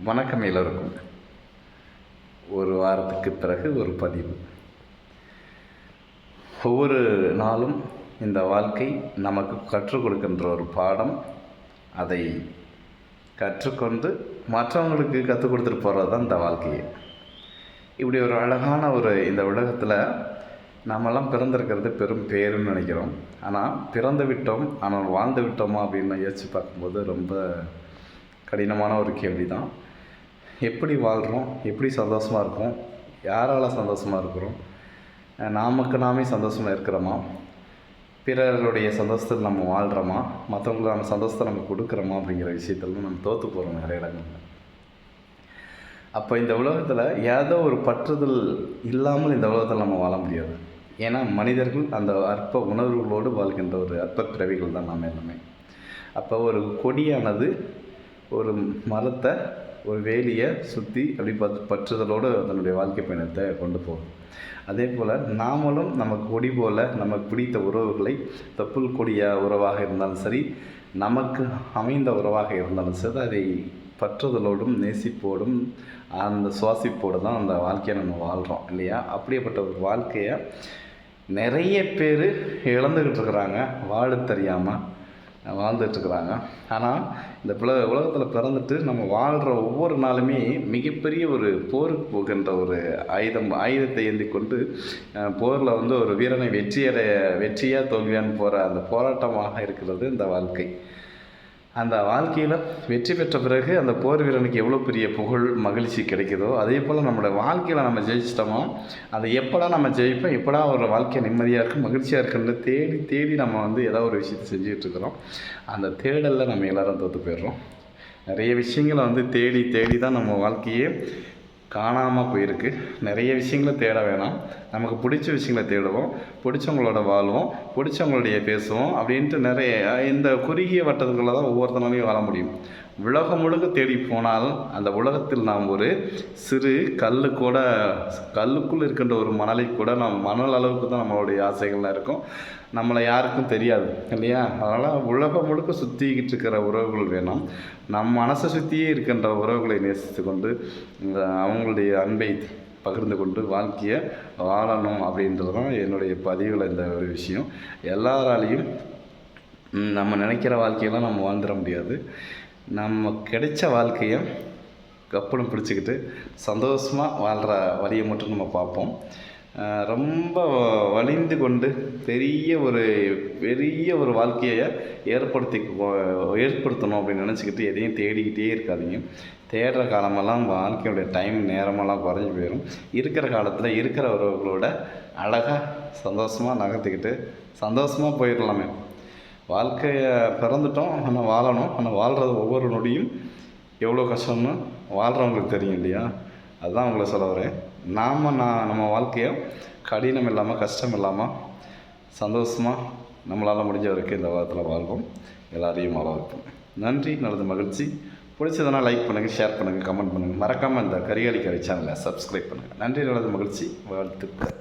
வணக்கம் எல்லோருக்கும். ஒரு வாரத்துக்கு பிறகு ஒரு பதிவு. ஒவ்வொரு நாளும் இந்த வாழ்க்கை நமக்கு கற்றுக் கொடுக்கின்ற ஒரு பாடம். அதை கற்றுக்கொண்டு மற்றவங்களுக்கு கற்றுக் கொடுத்துட்டு போகிறது தான் இந்த வாழ்க்கையை. இப்படி ஒரு அழகான ஒரு இந்த உலகத்தில் நம்மெல்லாம் பிறந்திருக்கிறது பெரும் பேருன்னு நினைக்கிறோம். ஆனால் பிறந்து விட்டோம் ஆனால் வாழ்ந்து விட்டோமா அப்படின்னு யோசிச்சு பார்க்கும்போது ரொம்ப கடினமான ஒரு கேள்வி தான் எப்படி வாழ்கிறோம் எப்படி சந்தோஷமாக இருக்கோம்? யாரால் சந்தோஷமாக இருக்கிறோம்? நாமக்கு நாமே சந்தோஷமாக இருக்கிறோமா? பிறருடைய சந்தோஷத்தில் நம்ம வாழ்கிறோமா மற்றவங்களுக்கு நம்ம சந்தோஷத்தை நம்ம கொடுக்குறோமா அப்படிங்கிற விஷயத்துல நம்ம தோற்று போகிறோம் நிறைய இடங்களில். அப்போ இந்த உலகத்தில் ஏதோ ஒரு பற்றுதல் இல்லாமல் இந்த உலகத்தில் நம்ம வாழ முடியாது. ஏன்னா மனிதர்கள் அந்த அற்ப உணர்வுகளோடு வாழ்கின்ற ஒரு அற்ப பிறவிகள் தான் நாம் எல்லாமே. அப்போ ஒரு கொடியானது ஒரு மரத்தை ஒரு வேலியை சுற்றி அப்படி பத் பற்றுதலோடு அதனுடைய வாழ்க்கை பயணத்தை கொண்டு போகும். அதே போல் நாமளும் நமக்கு கொடி போல் நமக்கு பிடித்த உறவுகளை தப்புள் கொடிய உறவாக இருந்தாலும் சரி நமக்கு அமைந்த உறவாக இருந்தாலும் சரி அதை பற்றுதலோடும் நேசிப்போடும் அந்த சுவாசிப்போடு தான் அந்த வாழ்க்கையை நம்ம வாழ்கிறோம் இல்லையா? அப்படியேப்பட்ட ஒரு வாழ்க்கையை நிறைய பேர் இழந்துக்கிட்டு இருக்கிறாங்க வாழ தெரியாமல் வாழ்ந்துட்டுருக்குறாங்க ஆனால் இந்த பிள உலகத்தில் பிறந்துட்டு நம்ம வாழ்கிற ஒவ்வொரு நாளுமே மிகப்பெரிய ஒரு போருக்கு போகின்ற ஒரு ஆயுதம் ஆயுதத்தை ஏந்தி கொண்டு போரில் வந்து ஒரு வீரனை வெற்றியடைய வெற்றியாக தோல்வியான்னு போகிற அந்த போராட்டமாக இருக்கிறது இந்த வாழ்க்கை. அந்த வாழ்க்கையில் வெற்றி பெற்ற பிறகு அந்த போர் வீரனுக்கு எவ்வளோ பெரிய புகழ் மகிழ்ச்சி கிடைக்குதோ அதே போல் நம்மளோட வாழ்க்கையில் நம்ம ஜெயிச்சிட்டோமோ அதை எப்படா நம்ம ஜெயிப்போம் எப்படா ஒரு வாழ்க்கை நிம்மதியாக இருக்கும் மகிழ்ச்சியாக இருக்குன்னு தேடி தேடி நம்ம வந்து ஏதோ ஒரு விஷயத்தை செஞ்சுட்டு இருக்கிறோம். அந்த தேடலில் நம்ம எல்லாரும் தோற்று போயிடுறோம். நிறைய விஷயங்களை வந்து தேடி தேடி தான் நம்ம வாழ்க்கையே காணாமல் போயிருக்கு. நிறைய விஷயங்களை தேட வேணாம். நமக்கு பிடிச்ச விஷயங்களை தேடுவோம். பிடிச்சவங்களோட வாழ்வோம். பிடிச்சவங்களுடைய பேசுவோம் அப்படின்ட்டு நிறைய இந்த குறுகிய வட்டத்துக்குள்ளே தான் ஒவ்வொருத்தனாலையும் வாழ முடியும். உலகம் முழுக்க தேடி போனால் அந்த உலகத்தில் நாம் ஒரு சிறு கல் கூட கல்லுக்குள் இருக்கின்ற ஒரு மணலை கூட நாம் மணல் அளவுக்கு தான் நம்மளுடைய ஆசைகள்லாம் இருக்கும். நம்மளை யாருக்கும் தெரியாது இல்லையா? அதனால் உலகம் முழுக்க சுற்றிக்கிட்டு இருக்கிற உறவுகள் வேணும். நம் மனசை சுற்றியே இருக்கின்ற உறவுகளை நேசித்து கொண்டு இந்த அவங்களுடைய அன்பை பகிர்ந்து கொண்டு வாழ்க்கையை வாழணும் அப்படின்றது தான் என்னுடைய பதிவில் இந்த ஒரு விஷயம். எல்லாராலையும் நம்ம நினைக்கிற வாழ்க்கையெல்லாம் நம்ம வாழ்ந்துட முடியாது. நம்ம கிடைச்ச வாழ்க்கையை கப்புன்னு பிடிச்சிக்கிட்டு சந்தோஷமாக வாழ்கிற வழியை மட்டும் நம்ம பார்ப்போம். ரொம்ப வலிந்து கொண்டு பெரிய ஒரு பெரிய ஒரு வாழ்க்கையை ஏற்படுத்தி ஏற்படுத்தணும் அப்படின்னு நினச்சிக்கிட்டு எதையும் தேடிக்கிட்டே இருக்காதீங்க. தேடுற காலமெல்லாம் வாழ்க்கையோட டைம் நேரமெல்லாம் குறைஞ்சி போயிடும் இருக்கிற காலத்தில் இருக்கிற உறவுகளோட அழகாக சந்தோஷமாக நகர்த்திக்கிட்டு சந்தோஷமாக போயிடலாமே. வாழ்க்கையை பிறந்துட்டோம் ஆனால் வாழணும். ஆனால் வாழ்கிறது ஒவ்வொரு நொடியும் எவ்வளோ கஷ்டம்னு வாழ்கிறவங்களுக்கு தெரியும் இல்லையா? அதுதான் உங்களை சொல்ல வரேன். நாம் நான் நம்ம வாழ்க்கையை கடினம் இல்லாமல் கஷ்டம் இல்லாமல் சந்தோஷமாக நம்மளால் முடிஞ்ச வரைக்கும் இந்த வாரத்தில் வாழ்வோம். எல்லாரையும் வாழ வைப்போம். நன்றி நல்லது மகிழ்ச்சி. பிடிச்சதுனா லைக் பண்ணுங்கள் ஷேர் பண்ணுங்கள் கமெண்ட் பண்ணுங்கள் மறக்காமல் இந்த கரிகாலி கரை சேனலை சப்ஸ்கிரைப் பண்ணுங்கள் நன்றி நல்லது மகிழ்ச்சி. வாழ்த்துக்கள்.